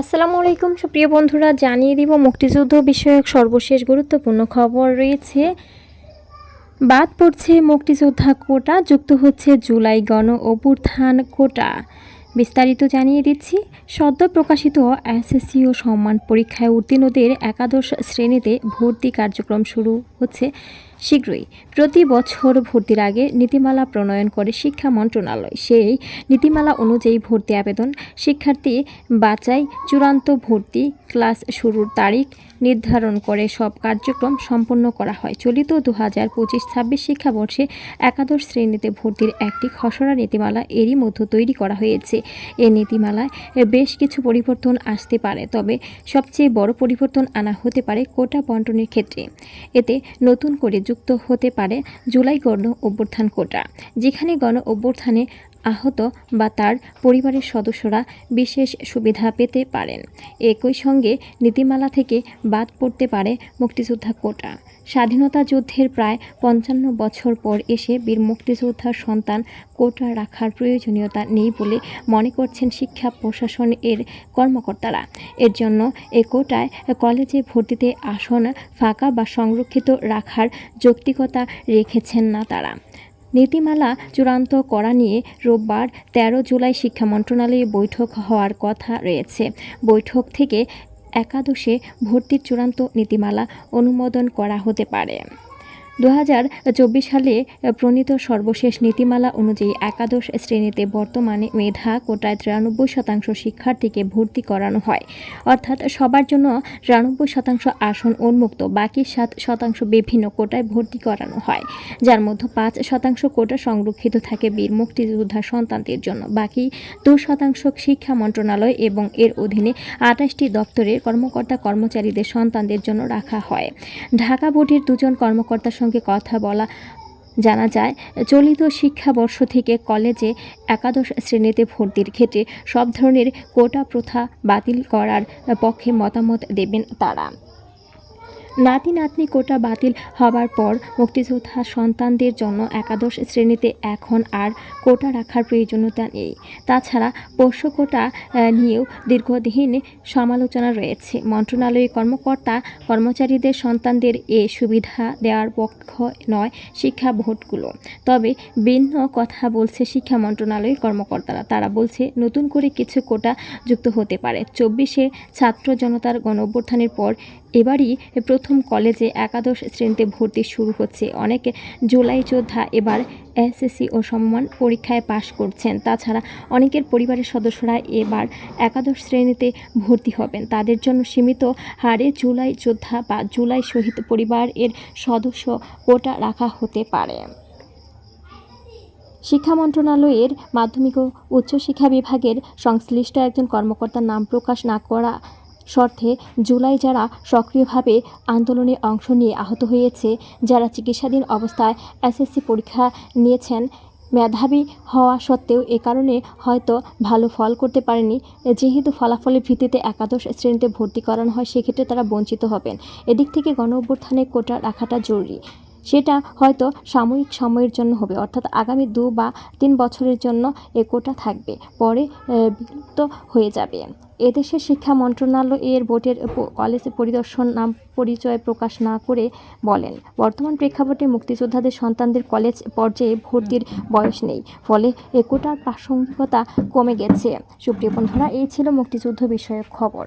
আসসালামু আলাইকুম, সুপ্রিয় বন্ধুরা, জানিয়ে দিব মুক্তিযুদ্ধ বিষয়ক সর্বশেষ গুরুত্বপূর্ণ খবর রয়েছে। বাদ পড়ছে মুক্তিযোদ্ধা কোটা, যুক্ত হচ্ছে জুলাই গণ অভ্যুত্থান কোটা। বিস্তারিত জানিয়ে দিচ্ছি, সদ্য প্রকাশিত এসএসসি ও সম্মান পরীক্ষায় উত্তীর্ণদের একাদশ শ্রেণীতে ভর্তি কার্যক্রম শুরু হচ্ছে। শীঘ্রই। প্রতি বছর ভর্তির আগে নীতিমালা প্রণয়ন করে শিক্ষা মন্ত্রণালয়। সেই নীতিমালা অনুযায়ী ভর্তি আবেদন। শিক্ষার্থী বাছাই চূড়ান্ত ভর্তি ক্লাস শুরুর তারিখ নির্ধারণ করে সব কার্যক্রম সম্পন্ন করা হয়। চলিত দু হাজার পঁচিশ ছাব্বিশ শিক্ষাবর্ষে একাদশ শ্রেণীতে ভর্তির একটি খসড়া নীতিমালা এরই মধ্যে তৈরি করা হয়েছে। এ নীতিমালায় বেশ কিছু পরিবর্তন আসতে পারে, তবে সবচেয়ে বড় পরিবর্তন আনা হতে পারে কোটা বন্টনের ক্ষেত্রে। এতে নতুন করে যুক্ত হতে পারে জুলাই গণ অভ্যুত্থান কোটা, যেখানে গণ অভ্যুত্থানে আহত বা তার পরিবারের সদস্যরা বিশেষ সুবিধা পেতে পারেন। একই সঙ্গে নীতিমালা থেকে বাদ পড়তে পারে মুক্তিযোদ্ধা কোটা। স্বাধীনতা যুদ্ধের প্রায় পঞ্চান্ন বছর পর এসে বীর মুক্তিযোদ্ধার সন্তান কোটা রাখার প্রয়োজনীয়তা নেই বলে মনে করছেন শিক্ষা প্রশাসন এর কর্মকর্তারা। এর জন্য এ কোটায় কলেজে ভর্তিতে আসন ফাঁকা বা সংরক্ষিত রাখার যৌক্তিকতা রেখেছেন না তারা। নীতিমালা চূড়ান্ত করা নিয়ে রোববার তেরো জুলাই শিক্ষা মন্ত্রণালয়ে বৈঠক হওয়ার কথা রয়েছে। বৈঠক থেকে একাদশে ভর্তির চূড়ান্ত নীতিমালা অনুমোদন করা হতে পারে। দু হাজার চব্বিশ সালে প্রণীত সর্বশেষ নীতিমালা অনুযায়ী একাদশ শ্রেণীতে বর্তমানে মেধা কোটায় তিরানব্বই শতাংশ শিক্ষার্থীকে ভর্তি করানো হয়। অর্থাৎ সবার জন্য তিরানব্বই শতাংশ আসন উন্মুক্ত, বাকি সাত শতাংশ বিভিন্ন কোটায় ভর্তি করানো হয়। যার মধ্যে পাঁচ শতাংশ কোটা সংরক্ষিত থাকে বীর মুক্তিযোদ্ধা সন্তানদের জন্য, বাকি দু শতাংশ শিক্ষা মন্ত্রণালয় এবং এর অধীনে আঠাশটি দপ্তরের কর্মকর্তা কর্মচারীদের সন্তানদের জন্য রাখা হয়। ঢাকা বোর্ডের দুজন কর্মকর্তার সঙ্গে কথা বলা জানা যায়, চলিত শিক্ষাবর্ষ থেকে কলেজে একাদশ শ্রেণীতে ভর্তির ক্ষেত্রে সব ধরনের কোটা প্রথা বাতিল করার পক্ষে মতামত দেবেন তারা। নাতি নাতনি কোটা বাতিল হবার পর মুক্তিযোদ্ধা সন্তানদের জন্য একাদশ শ্রেণীতে এখন আর কোটা রাখার প্রয়োজনীয়তা নেই। তাছাড়া পোষ্য কোটা নিয়েও দীর্ঘদিন সমালোচনা রয়েছে। মন্ত্রণালয়ের কর্মকর্তা, কর্মচারীদের সন্তানদের এ সুবিধা দেওয়ার পক্ষ নয় শিক্ষা ভোটগুলো তবে ভিন্ন কথা বলছে শিক্ষা মন্ত্রণালয়ের কর্মকর্তারা। তারা বলছে, নতুন করে কিছু কোটা যুক্ত হতে পারে। চব্বিশে ছাত্র জনতার গণ অভ্যুত্থানের পর এবারই প্রথম কলেজে একাদশ শ্রেণীতে ভর্তি শুরু হচ্ছে। অনেক জুলাই যোদ্ধা এবার এসএসসি ও সমমান পরীক্ষায় পাশ করছেন। তাছাড়া অনেকের পরিবারের সদস্যরা এবার একাদশ শ্রেণীতে ভর্তি হবেন। তাদের জন্য সীমিত হারে জুলাই যোদ্ধা বা জুলাই শহীদ পরিবারের সদস্য কোটা রাখা হতে পারে। শিক্ষা মন্ত্রণালয়ের মাধ্যমিক ও উচ্চশিক্ষা বিভাগের সংশ্লিষ্ট একজন কর্মকর্তার নাম প্রকাশ না করা শর্তে জুলাই যারা সক্রিয়ভাবে আন্দোলনে অংশ নিয়ে আহত হয়েছে, যারা চিকিৎসাধীন অবস্থায় এসএসসি পরীক্ষা নিয়েছেন, মেধাবী হওয়া সত্ত্বেও এ কারণে হয়তো ভালো ফল করতে পারেনি। যেহেতু ফলাফলের ভিত্তিতে একাদশ শ্রেণীতে ভর্তি করানো হয়, সেক্ষেত্রে তারা বঞ্চিত হবেন। এদিক থেকে গণ অভ্যুত্থানে কোটা রাখাটা জরুরি। সেটা হয়তো সাময়িক সময়ের জন্য হবে, অর্থাৎ আগামী দু বা তিন বছরের জন্য এ কোটা থাকবে, পরে বিলুপ্ত হয়ে যাবে। এদেশের শিক্ষা মন্ত্রণালয় এর বোর্ডের কলেজ পরিদর্শন নাম পরিচয় প্রকাশ না করে বলেন, বর্তমান প্রেক্ষাপটে মুক্তিযোদ্ধাদের সন্তানদের কলেজ পর্যায়ে ভর্তির বয়স নেই, ফলে একোটার প্রাসঙ্গিকতা কমে গেছে। সুপ্রিয় বন্ধুরা, এই ছিল মুক্তিযুদ্ধ বিষয়ক খবর।